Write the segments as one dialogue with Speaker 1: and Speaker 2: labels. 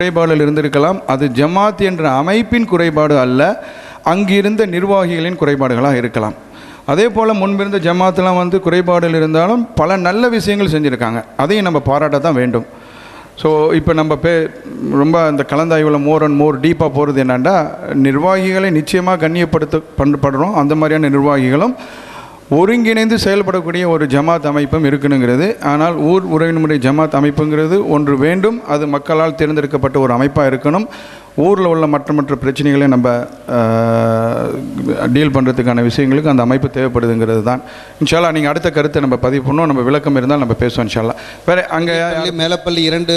Speaker 1: குறைபாடுகள் இருந்திருக்கலாம். அது ஜமாத் என்ற அமைப்பின் குறைபாடு அல்ல. அங்கிருந்த நிர்வாகிகளின் குறைபாடுகளாக இருக்கலாம். அதே போல் முன்பிருந்த ஜமாத்தெலாம் வந்து குறைபாடுகள் இருந்தாலும் பல நல்ல விஷயங்கள் செஞ்சுருக்காங்க. அதையும் நம்ம பாராட்ட தான் வேண்டும். ஸோ இப்போ நம்ம பே ரொம்ப இந்த கலந்தாய்வில் மோர் அண்ட் மோர் டீப்பாக போகிறது என்னென்னா நிர்வாகிகளை நிச்சயமாக கண்ணியப்படுத்த பண்ணப்படுறோம் அந்த மாதிரியான நிர்வாகிகளும் ஒருங்கிணைந்து செயல்படக்கூடிய ஒரு ஜமாத் அமைப்பும் இருக்கணுங்கிறது ஆனால் ஊர் உறவினமுறை ஜமாத் அமைப்புங்கிறது ஒன்று வேண்டும். அது மக்களால் தேர்ந்தெடுக்கப்பட்ட ஒரு அமைப்பாக இருக்கணும். ஊரில் உள்ள மற்ற மற்ற பிரச்சனைகளை நம்ம டீல் பண்ணுறதுக்கான விஷயங்களுக்கு அந்த அமைப்பு தேவைப்படுதுங்கிறது தான். இன்ஷால்லா நீங்கள் அடுத்த கருத்தை நம்ம பதிவு பண்ணோம் நம்ம விளக்கம் இருந்தால் நம்ம பேசுவோம் இன்ஷால்லா. வேறு அங்கே
Speaker 2: மேலப்பள்ளி இரண்டு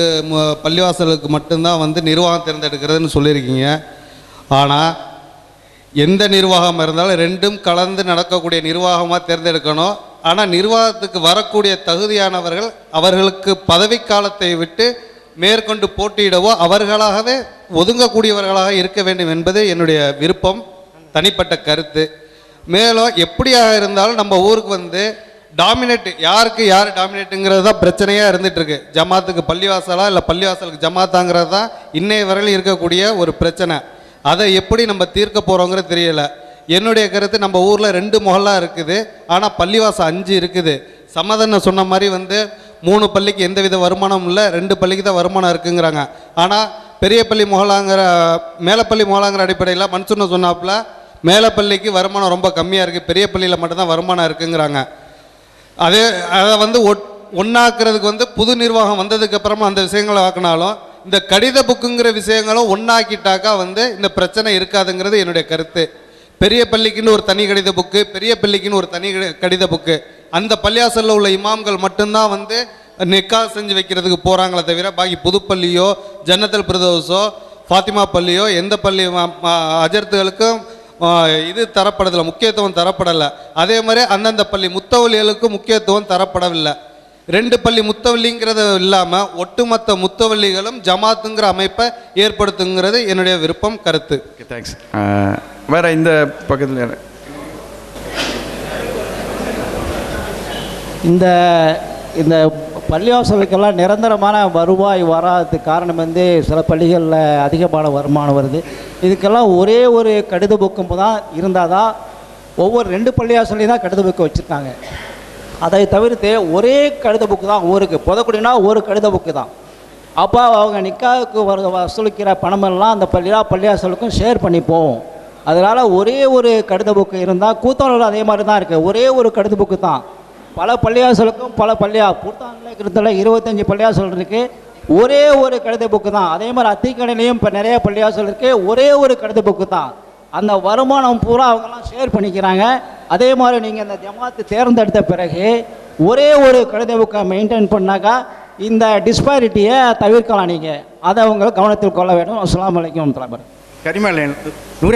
Speaker 2: பள்ளிவாசலுக்கு மட்டும்தான் வந்து நிர்வாகம் தேர்ந்தெடுக்கிறதுன்னு சொல்லியிருக்கீங்க. ஆனால் எந்த நிர்வாகம் இருந்தாலும் ரெண்டும் கலந்து நடக்கக்கூடிய நிர்வாகமாக தேர்ந்தெடுக்கணும். ஆனால் நிர்வாகத்துக்கு வரக்கூடிய தகுதியானவர்கள் அவர்களுக்கு பதவிக்காலத்தை விட்டு மேற்கொண்டு போட்டியிடவோ அவர்களாகவே ஒதுங்கக்கூடியவர்களாக இருக்க வேண்டும் என்பது என்னுடைய விருப்பம். தனிப்பட்ட கருத்து. மேலும் எப்படியாக இருந்தாலும் நம்ம ஊருக்கு வந்து டாமினேட் யாருக்கு யார் டாமினேட்டுங்கிறது தான் பிரச்சனையாக இருந்துகிட்ருக்கு ஜமாத்துக்கு பள்ளிவாசலா இல்லை பள்ளிவாசலுக்கு ஜமாத்தாங்கிறது தான் இன்னைய வரையிலும் இருக்கக்கூடிய ஒரு பிரச்சனை. அதை எப்படி நம்ம தீர்க்க போகிறோங்கிறது தெரியல. என்னுடைய கருத்து நம்ம ஊரில் ரெண்டு முகலாக இருக்குது ஆனால் பள்ளிவாசம் அஞ்சு இருக்குது. சமாதான சொன்ன மாதிரி வந்து மூணு பள்ளிக்கு எந்தவித வருமானமும் இல்லை ரெண்டு பள்ளிக்கு தான் வருமானம் இருக்குங்கிறாங்க. ஆனால் பெரிய பள்ளி மேலப்பள்ளி முகலாங்கிற அடிப்படையில் மன்சூர்னு சொன்னாப்புல மேலப்பள்ளிக்கு வருமானம் ரொம்ப கம்மியாக இருக்குது பெரிய பள்ளியில் மட்டும்தான் வருமானம் இருக்குங்கிறாங்க. அதே அதை வந்து ஒட் ஒன்றாக்குறதுக்கு வந்து புது நிர்வாகம் வந்ததுக்கப்புறமா அந்த விஷயங்களை ஆக்கினாலும் இந்த கடித புக்குங்கிற விஷயங்களும் ஒன்றாக்கிட்டாக்கா வந்து இந்த பிரச்சனை இருக்காதுங்கிறது என்னுடைய கருத்து. பெரிய பள்ளிக்குன்னு ஒரு தனி கடித புக்கு பெரிய பள்ளிக்குன்னு ஒரு தனி கடி- கடித புக்கு. அந்த பள்ளியாசலில் உள்ள இமாம்கள் மட்டும்தான் வந்து நிக்கா செஞ்சு வைக்கிறதுக்கு போகிறாங்களே தவிர பாக்கி புதுப்பள்ளியோ ஜன்னத்தல் பிரதோஸோ ஃபாத்திமா பள்ளியோ எந்த பள்ளி அஜர்த்துகளுக்கும் இது தரப்படதில்லை முக்கியத்துவம் தரப்படலை. அதே மாதிரி அந்தந்த பள்ளி முத்தவலிகளுக்கும் முக்கியத்துவம் தரப்படவில்லை. ரெண்டு பள்ளி முத்தவள்ளிங்கிறது இல்லாமல் ஒட்டுமொத்த முத்தவள்ளிகளும் ஜமாத்துங்கிற அமைப்பை ஏற்படுத்துங்கிறது என்னுடைய விருப்பம் கருத்து.
Speaker 1: தேங்க்ஸ் வேறு இந்த பக்கத்தில்?
Speaker 3: இந்த இந்த பள்ளிவாசலுக்கெல்லாம் நிரந்தரமான வருவாய் வராததுக்கு காரணம் வந்து சில பள்ளிகளில் அதிகமான வருமானம் வருது. இதுக்கெல்லாம் ஒரே ஒரு கடித புக்கு தான் இருந்தால் தான் ஒவ்வொரு ரெண்டு பள்ளிவாசலையும் தான் கடித புக்கு வச்சுருக்காங்க. அதை தவிர்த்து ஒரே கடித புக்கு தான் ஊருக்கு. புதக்குடினா ஒரு கடித புக்கு தான். அப்போ அவங்க நிக்காவுக்கு வர வசூலிக்கிற பணமெல்லாம் அந்த பள்ளியா பள்ளியாசலுக்கும் ஷேர் பண்ணி போவோம் அதனால் ஒரே ஒரு கடித புக்கு இருந்தால் கூத்தாளர்கள் அதே மாதிரி தான் இருக்குது ஒரே ஒரு கடித புக்கு தான். பல பள்ளியாசலுக்கும் பல பள்ளியா பூட்டானில் கிட்டத்தட்ட இருபத்தஞ்சி பள்ளியாசல் இருக்குது ஒரே ஒரு கடித புக்கு தான். அதே மாதிரி அத்திக்கடையிலையும் இப்போ நிறைய பள்ளியாசல் இருக்குது ஒரே ஒரு கடித புக்கு தான். அந்த வருமானம் பூரா அவங்கெல்லாம் ஷேர் பண்ணிக்கிறாங்க. அதே மாதிரி நீங்கள் இந்த ஜமாத்து தேர்ந்தெடுத்த பிறகு ஒரே ஒரு கடித புக்கை மெயின்டைன் பண்ணாக்கா இந்த டிஸ்பாரிட்டியை தவிர்க்கலாம் நீங்கள் அதை அவங்க கவனத்தில் கொள்ள வேண்டும். அஸ்லாம் அலைக்கும் தலைவர்
Speaker 1: கரிமா லைன்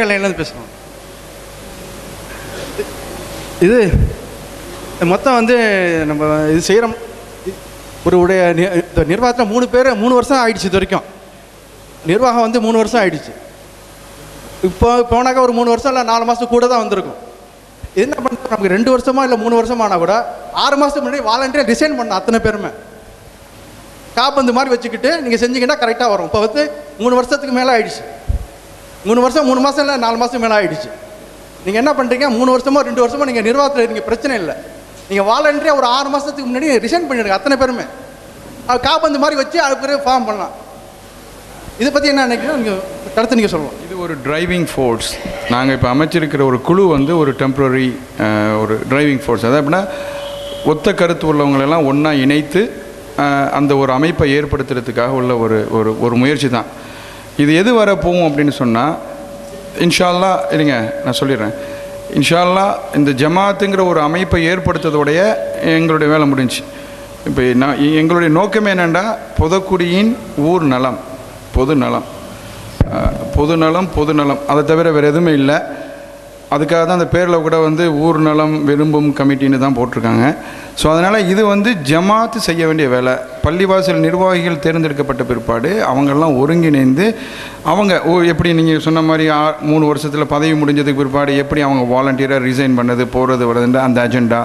Speaker 1: லைன்லேருந்து பேசுகிறோம் இது மொத்தம் வந்து நம்ம இது செய்கிறோம் ஒரு உடைய இந்த நிர்வாகத்தில் மூணு பேர் மூணு வருஷம் ஆயிடுச்சு இது வரைக்கும். நிர்வாகம் வந்து மூணு வருஷம் ஆயிடுச்சு. இப்போ போனாக்கா ஒரு மூணு வருஷம் இல்லை நாலு மாதம் கூட தான் வந்திருக்கும். என்ன பண்ணுறோம் நமக்கு ரெண்டு வருஷமா இல்லை மூணு வருஷமானா ஆனால் கூட ஆறு மாதத்துக்கு முன்னாடி வாலண்டியாக டிசைன் பண்ண அத்தனை பேருமே. காப்பந்து மாதிரி வச்சுக்கிட்டு நீங்கள் செஞ்சீங்கன்னா கரெக்டாக வரும். இப்போ வந்து மூணு வருஷத்துக்கு மேலே ஆயிடுச்சு. மூணு வருஷம் மூணு மாதம் இல்லை நாலு மாதம் மேலே ஆயிடுச்சு. நீங்கள் என்ன பண்ணுறீங்க மூணு வருஷமோ ரெண்டு வருஷமோ நீங்கள் நிர்வாகத்தில் இருக்கீங்க பிரச்சனை இல்லை. நீங்கள் வாலண்டியாக ஒரு ஆறு மாதத்துக்கு முன்னாடி ரிசைன் பண்ணிடுங்க அத்தனை பேருமே. காப்பந்து மாதிரி வச்சு அதுக்கு ஃபார்ம் பண்ணலாம். இதை பற்றி என்ன நினைக்கிறோம் நீங்கள் தடுத்து நீங்கள் சொல்லலாம் ஒரு டிரைவிங் ஃபோர்ஸ் நாங்கள் இப்போ அமைச்சிருக்கிற ஒரு குழு வந்து ஒரு டெம்ப்ரரி ஒரு டிரைவிங் ஃபோர்ஸ் அதாவது எப்படின்னா ஒத்த கருத்து உள்ளவங்களெல்லாம் ஒன்றா இணைத்து அந்த ஒரு அமைப்பை ஏற்படுத்துறதுக்காக உள்ள ஒரு ஒரு ஒரு முயற்சி தான். இது எது வர போகும் அப்படின்னு சொன்னால் இன்ஷால்லா இருங்க நான் சொல்லிடுறேன். இன்ஷால்லா இந்த ஜமாத்துங்கிற ஒரு அமைப்பை ஏற்படுத்துறதோடைய எங்களுடைய வேலை முடிஞ்சுச்சு. இப்போ நான் எங்களுடைய நோக்கமே என்னென்னா புதக்குடியின் ஊர் நலம் பொது நலம். பொதுநலம் பொது நலம் பொது நலம். அதை தவிர வேறு எதுவுமே இல்லை. அதுக்காக தான் அந்த பேரில் கூட வந்து ஊர் நலம் விரும்பும் கமிட்டின்னு தான் போட்டிருக்காங்க. ஸோ அதனால் இது வந்து ஜமாத்து செய்ய வேண்டிய வேலை. பள்ளிவாசல் நிர்வாகிகள் தேர்ந்தெடுக்கப்பட்ட பிற்பாடு அவங்கெல்லாம் ஒருங்கிணைந்து அவங்க ஓ எப்படி நீங்கள் சொன்ன மாதிரி ஆ- மூணு வருஷத்தில் பதவி முடிஞ்சதுக்கு பிற்பாடு எப்படி அவங்க வாலண்டியராக ரிசைன் பண்ணது போகிறது வருதுன்ற அந்த அஜெண்டா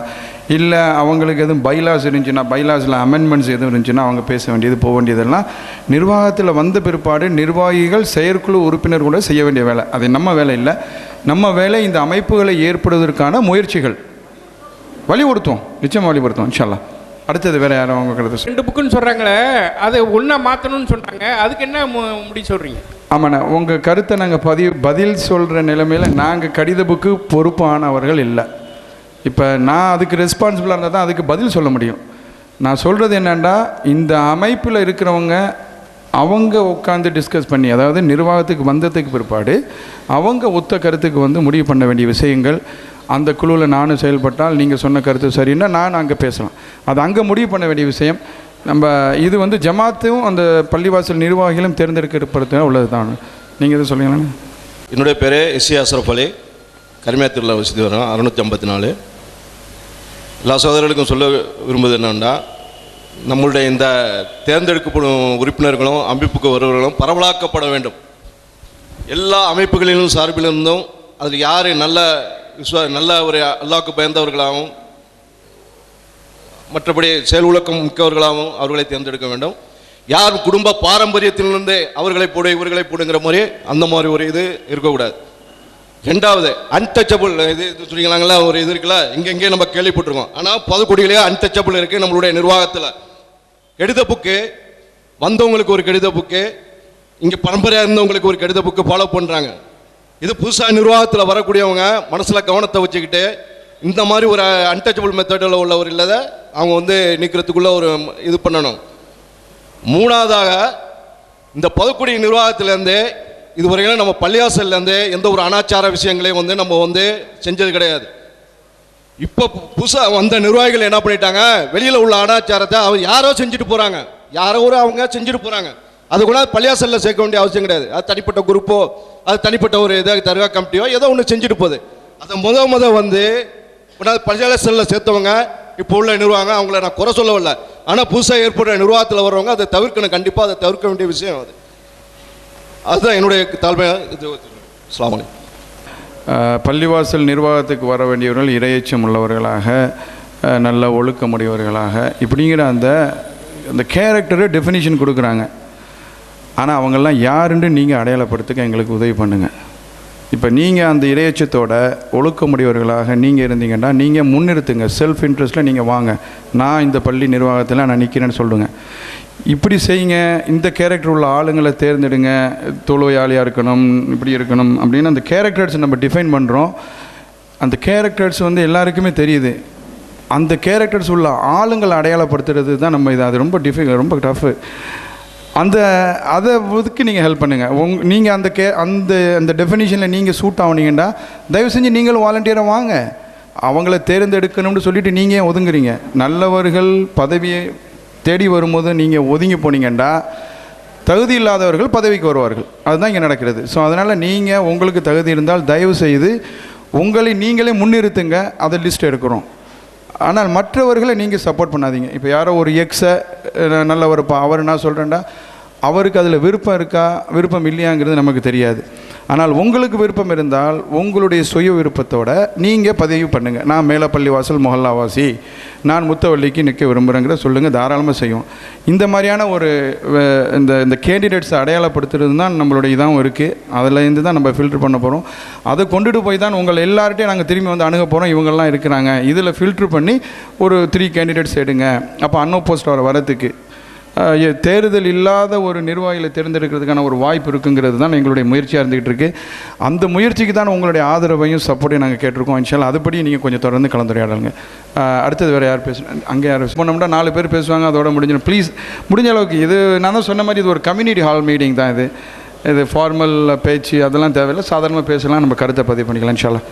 Speaker 1: இல்லை அவங்களுக்கு எதுவும் பைலாஸ் இருந்துச்சுன்னா பைலாஸில் அமெண்ட்மெண்ட்ஸ் எதுவும் இருந்துச்சுன்னா அவங்க பேச வேண்டியது போக வேண்டியதெல்லாம் நிர்வாகத்தில் வந்த பிற்பாடு நிர்வாகிகள் செயற்குழு உறுப்பினர் கூட செய்ய வேண்டிய வேலை. அது நம்ம வேலை இல்லை. நம்ம வேலை இந்த அமைப்புகளை ஏற்படுவதற்கான முயற்சிகள். வலியுறுத்துவோம். நிச்சயம் வலியுறுத்துவோம் இன்ஷால்லா அடுத்தது வேறு யாரும் அவங்க கருத்து.
Speaker 4: ரெண்டு புக்குன்னு சொல்கிறாங்களே அதை ஒன்றா மாற்றணும்னு சொல்கிறாங்க அதுக்கு என்ன முடி சொல்கிறீங்க
Speaker 1: ஆமாண்ணா உங்கள் கருத்தை நாங்கள் பதிவு பதில் சொல்கிற நிலைமையில் நாங்கள் கடித புக்கு பொறுப்பானவர்கள் இல்லை. இப்போ நான் அதுக்கு ரெஸ்பான்சிபிளாக இருந்தால் தான் அதுக்கு பதில் சொல்ல முடியும். நான் சொல்கிறது என்னென்னா இந்த அமைப்பில் இருக்கிறவங்க அவங்க உட்காந்து டிஸ்கஸ் பண்ணி அதாவது நிர்வாகத்துக்கு வந்ததுக்கு பிற்பாடு அவங்க ஒத்த கருத்துக்கு வந்து முடிவு பண்ண வேண்டிய விஷயங்கள் அந்த குழுவில் நானும் செயல்பட்டால் நீங்கள் சொன்ன கருத்து சரின்னா நான் அங்கே பேசலாம். அது அங்கே முடிவு பண்ண வேண்டிய விஷயம். நம்ம இது வந்து ஜமாத்தும் அந்த பள்ளிவாசல் நிர்வாகிகளும் தேர்ந்தெடுக்கப்படுத்த உள்ளது தான் நீங்கள் எதுவும் சொல்லுங்களேன்.
Speaker 5: என்னுடைய பேர் எஸ்சி அஸ்ரஃப் அலி. கரிமையாத்தூரில் வசதி வரோம் அறுநூற்றி ஐம்பத்தி நாலு. எல்லா சகோதரர்களுக்கும் சொல்ல விரும்புவது என்னென்னா நம்மளுடைய இந்த தேர்ந்தெடுக்கப்படும் உறுப்பினர்களும் அமைப்புக்கு வருவர்களும் பரவலாக்கப்பட வேண்டும். எல்லா அமைப்புகளிலும் சார்பிலிருந்தும் அதில் யார் நல்ல விஸ்வா நல்ல ஒரு அல்லாவுக்கு பயந்தவர்களாகவும் மற்றபடி செயல் உலக்கம் மிக்கவர்களாகவும் அவர்களை தேர்ந்தெடுக்க வேண்டும். யார் குடும்ப பாரம்பரியத்திலிருந்தே அவர்களை போடு இவர்களை போடுங்கிற மாதிரி அந்த மாதிரி ஒரு இது இருக்கக்கூடாது. ரெண்டாவது அன்டச்சபிள் இது சொல்லிங்களாங்களா ஒரு இது இருக்குல்ல இங்கெங்கே நம்ம கேள்விப்பட்டிருக்கோம். ஆனால் பொதுக்குடியிலேயே அன்டச்சபிள் இருக்குது நம்மளுடைய நிர்வாகத்தில். கெடுத புக்கு வந்தவங்களுக்கு ஒரு கெடுத புக்கு இங்கே பரம்பரையாக இருந்தவங்களுக்கு ஒரு கெடுத புக்கு ஃபாலோ பண்ணுறாங்க இது புதுசாக நிர்வாகத்தில் வரக்கூடியவங்க மனசில் கவனத்தை வச்சுக்கிட்டு இந்த மாதிரி ஒரு அன்டச்சபிள் மெத்தடில் உள்ளவர் இல்லாத அவங்க வந்து நிற்கிறதுக்குள்ள ஒரு இது பண்ணணும். மூணாவதாக இந்த பொதுக்குடி நிர்வாகத்திலேருந்து இதுவரையிலும் நம்ம பள்ளியாசல்லேருந்து எந்த ஒரு அனாச்சார விஷயங்களையும் வந்து நம்ம வந்து செஞ்சது கிடையாது. இப்போ புதுசாக வந்த நிர்வாகிகள் என்ன பண்ணிட்டாங்க? வெளியில் உள்ள அனாச்சாரத்தை அவர் யாரோ செஞ்சுட்டு போகிறாங்க யாரோ ஒரு அவங்க செஞ்சுட்டு போகிறாங்க அது கூட பள்ளியாசலில் சேர்க்க வேண்டிய அவசியம் கிடையாது. அது தனிப்பட்ட குரூப்போ அது தனிப்பட்ட ஒரு இதாக தர்கா கமிட்டியோ ஏதோ ஒன்று செஞ்சுட்டு போகுது. அதை முத முத வந்து கொண்டாந்து பள்ளியாசலில் சேர்த்தவங்க இப்போ உள்ள நிர்வாகம் அவங்கள நான் குறை சொல்லவில்லை. ஆனால் புதுசாக ஏற்படுற நிர்வாகத்தில் வர்றவங்க அதை தவிர்க்கணும். கண்டிப்பாக அதை தவிர்க்க வேண்டிய விஷயம் அது. அதுதான் என்னுடைய தாழ்மையாக இது.
Speaker 1: பள்ளிவாசல் நிர்வாகத்துக்கு வர வேண்டியவர்கள் இரையச்சம் உள்ளவர்களாக நல்ல ஒழுக்கமுடையவர்களாக இப்படிங்கிற அந்த அந்த கேரக்டரை டெஃபினிஷன் கொடுக்குறாங்க. ஆனால் அவங்கெல்லாம் யாருன்னு நீங்கள் அடையாளப்படுத்துக்க எங்களுக்கு உதவி பண்ணுங்கள் இப்போ நீங்கள் அந்த இரையச்சத்தோட ஒழுக்கமுடையவர்களாக நீங்கள் இருந்தீங்கன்னா நீங்கள் முன்னிறுத்துங்க. செல்ஃப் இன்ட்ரெஸ்ட்டில் நீங்கள் வாங்க. நான் இந்த பள்ளி நிர்வாகத்தில் நான் நிற்கிறேன்னு சொல்லுங்கள் இப்படி செய்யுங்க இந்த கேரக்டர் உள்ள ஆளுங்களை தேர்ந்தெடுங்க தொழுவையாளியாக இருக்கணும் இப்படி இருக்கணும் அப்படின்னு அந்த கேரக்டர்ஸ் நம்ம டிஃபைன் பண்ணுறோம் அந்த கேரக்டர்ஸ் வந்து எல்லாருக்குமே தெரியுது. அந்த கேரக்டர்ஸ் உள்ள ஆளுங்களை அடையாளப்படுத்துறது தான் நம்ம இது. அது ரொம்ப டிஃபிகல் ரொம்ப டஃப்பு அந்த அதை இதுக்கு நீங்கள் ஹெல்ப் பண்ணுங்கள் உங் நீங்கள் அந்த கே அந்த அந்த டெஃபினிஷனில் நீங்கள் சூட் ஆகுனீங்கன்னா தயவு செஞ்சு நீங்களும் வாலண்டியராக வாங்க. அவங்கள தேர்ந்தெடுக்கணும்னு சொல்லிட்டு நீங்கள் ஒதுங்குறீங்க? நல்லவர்கள் பதவியை தேடி வரும்போது நீங்கள் ஒதுங்கி போனீங்கன்னா தகுதி இல்லாதவர்கள் பதவிக்கு வருவார்கள். அதுதான் இங்கே நடக்கிறது. ஸோ அதனால் நீங்கள் உங்களுக்கு தகுதி இருந்தால் தயவு செய்து உங்களை நீங்களே முன்னிறுத்துங்க. அதை லிஸ்ட் எடுக்கிறோம். ஆனால் மற்றவர்களை நீங்கள் சப்போர்ட் பண்ணாதீங்க. இப்போ யாரோ ஒரு எக்ஸை நல்லவருப்பா அவர் நான் சொல்கிறேன்டா அவருக்கு அதில் விருப்பம் இருக்கா விருப்பம் இல்லையாங்கிறது நமக்கு தெரியாது. ஆனால் உங்களுக்கு விருப்பம் இருந்தால் உங்களுடைய சுய விருப்பத்தோட நீங்கள் பதிவு பண்ணுங்கள் நான் மேலப்பள்ளி வாசல் மொஹல்லாவாசி நான் முத்தவள்ளிக்கு நிற்க விரும்புகிறேங்கிற சொல்லுங்கள் தாராளமாக செய்யும் இந்த மாதிரியான ஒரு இந்த இந்த கேண்டிடேட்ஸை அடையாளப்படுத்துறது தான் நம்மளுடைய இதாகவும் இருக்குது அதுலேருந்து தான் நம்ம ஃபில்டர் பண்ண போகிறோம் அதை கொண்டுட்டு போய் தான் உங்கள் எல்லார்ட்டையும் நாங்கள் திரும்பி வந்து அணுக போகிறோம் இவங்கெல்லாம் இருக்கிறாங்க. இதில் ஃபில்டர் பண்ணி ஒரு த்ரீ கேண்டிடேட்ஸ் எடுங்க. அப்போ அன்னோபோஸ்ட் வர வரத்துக்கு. தேர்தல் இல்லாத ஒரு நிர்வாகிகளை தேர்ந்தெடுக்கிறதுக்கான ஒரு வாய்ப்பு இருக்குங்கிறது தான் எங்களுடைய முயற்சியாக இருந்துகிட்டு இருக்குது அந்த முயற்சிக்கு தான் உங்களுடைய ஆதரவையும் சப்போர்ட்டையும் நாங்கள் கேட்டிருக்கோம். இன்ஷால்லா அதுபடி நீங்கள் கொஞ்சம் தொடர்ந்து கலந்துரையாடலுங்க. அடுத்தது வேறு யார் பேசணும் அங்கே யார் போனோம்னா நாலு பேர் பேசுவாங்க அதோட முடிஞ்சிடும். ப்ளீஸ் முடிஞ்ச அளவுக்கு இது நான் தான் சொன்ன மாதிரி இது ஒரு கம்யூனிட்டி ஹால் மீட்டிங் தான் இது. இது ஃபார்மல் பேச்சு அதெல்லாம் தேவையில்லை. சாதாரணமாக பேசலாம் நம்ம கருத்தை பதிவு பண்ணிக்கலாம் இன்ஷால்லா.